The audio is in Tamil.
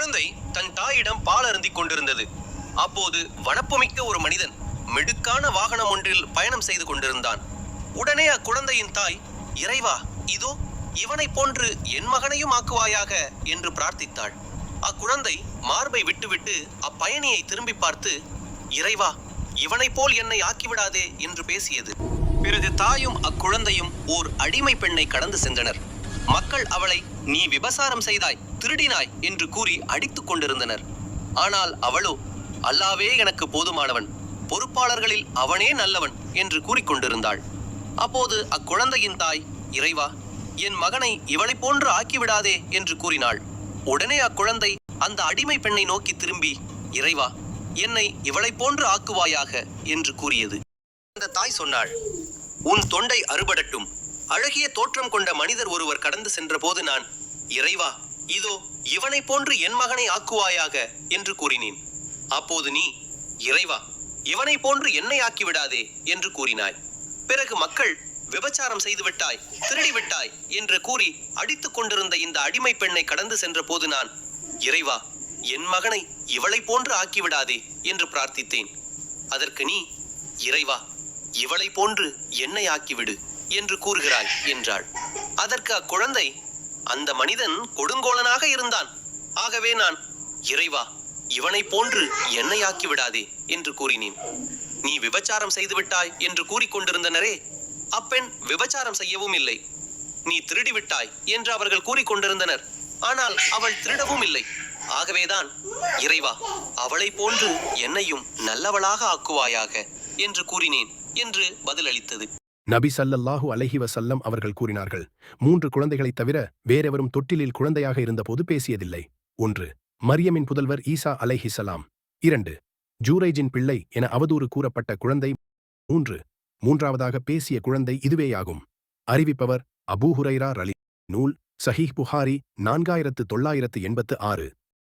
குழந்தை தன் தாயிடம் பால் அருந்திக் கொண்டிருந்தது. அப்போது வனப்புமிக்க ஒரு மனிதன் மிடுக்கான வாகனம் ஒன்றில் பயணம் செய்து கொண்டிருந்தான். உடனே அக்குழந்தையின் தாய் இறைவா இதோ இவனைப் போன்று என் மகனையும் ஆக்குவாயாக என்று பிரார்த்தித்தாள். அக்குழந்தை மார்பை விட்டுவிட்டு அப்பயணியை திரும்பி பார்த்து இறைவா இவனைப் போல் என்னை ஆக்கிவிடாதே என்று பேசியது. பிறகு தாயும் அக்குழந்தையும் ஓர் அடிமை பெண்ணை கடந்து சென்றனர். மக்கள் அவளை நீ விபசாரம் செய்தாய் திருடினாய் என்று கூறி அடித்துக் கொண்டிருந்தனர். ஆனால் அவளோ அல்லாவே எனக்கு போதுமானவன். பொறுப்பாளர்களில் அவனே நல்லவன் என்று கூறிக்கொண்டிருந்தாள் அப்போது அக்குழந்தையின் தாய் இறைவா என் மகனை இவளைப் போன்று ஆக்கிவிடாதே என்று கூறினாள். உடனே அக்குழந்தை அந்த அடிமை பெண்ணை நோக்கி திரும்பி இறைவா என்னை இவளைப் போன்று ஆக்குவாயாக என்று கூறியது. அந்த தாய் சொன்னாள் உன் தொண்டை அறுபடட்டும். அழகிய தோற்றம் கொண்ட மனிதர் ஒருவர் கடந்து சென்றபோது நான் இறைவா இதோ இவனைப் போன்று என் மகனை ஆக்குவாயாக என்று கூறினேன். அப்போது நீ இறைவா இவனைப் போன்று என்னை ஆக்கிவிடாதே என்று கூறினாய். பிறகு மக்கள் விபச்சாரம் செய்து விட்டாய் திருடி விட்டாய் என்று கூறி அடித்துக் கொண்டிருந்த இந்த அடிமை பெண்ணை கடந்து சென்ற போது நான் இறைவா என் மகனை இவளை போன்று ஆக்கிவிடாதே என்று பிரார்த்தித்தேன். அதற்கு நீ இறைவா இவளைப் போன்று என்னை ஆக்கிவிடு என்று கூறுகிறாய் என்றாள். அதற்கு அக்குழந்தை அந்த மனிதன் கொடுங்கோலனாக இருந்தான். ஆகவே நான் இறைவா இவனைப் போன்று என்னை ஆக்கிவிடாதே என்று கூறினேன். நீ விபச்சாரம் செய்துவிட்டாய் என்று கூறிக்கொண்டிருந்தனரே அப்பெண் விபச்சாரம் செய்யவும் இல்லை. நீ திருடி விட்டாய் என்று அவர்கள் கூறிக்கொண்டிருந்தனர் ஆனால் அவள் திருடவும் இல்லை. ஆகவேதான் இறைவா அவளைப் போன்று என்னையும் நல்லவளாக ஆக்குவாயாக என்று கூறினேன் என்று பதிலளித்தது. நபி சல்லல்லாஹு அலஹி வசல்லம் அவர்கள் கூறினார்கள் மூன்று குழந்தைகளைத் தவிர வேறெவரும் தொட்டிலில் குழந்தையாக இருந்தபோது பேசியதில்லை. ஒன்று மரியமின் புதல்வர் ஈசா அலைஹிசலாம் இரண்டு ஜூரைஜின் பிள்ளை என அவதூறு கூறப்பட்ட குழந்தை. மூன்று மூன்றாவதாக பேசிய குழந்தை இதுவேயாகும். அறிவிப்பவர் அபூஹுரைரா ரலி நூல் சஹீஹ் புகாரி நான்காயிரத்து தொள்ளாயிரத்து எண்பத்து ஆறு.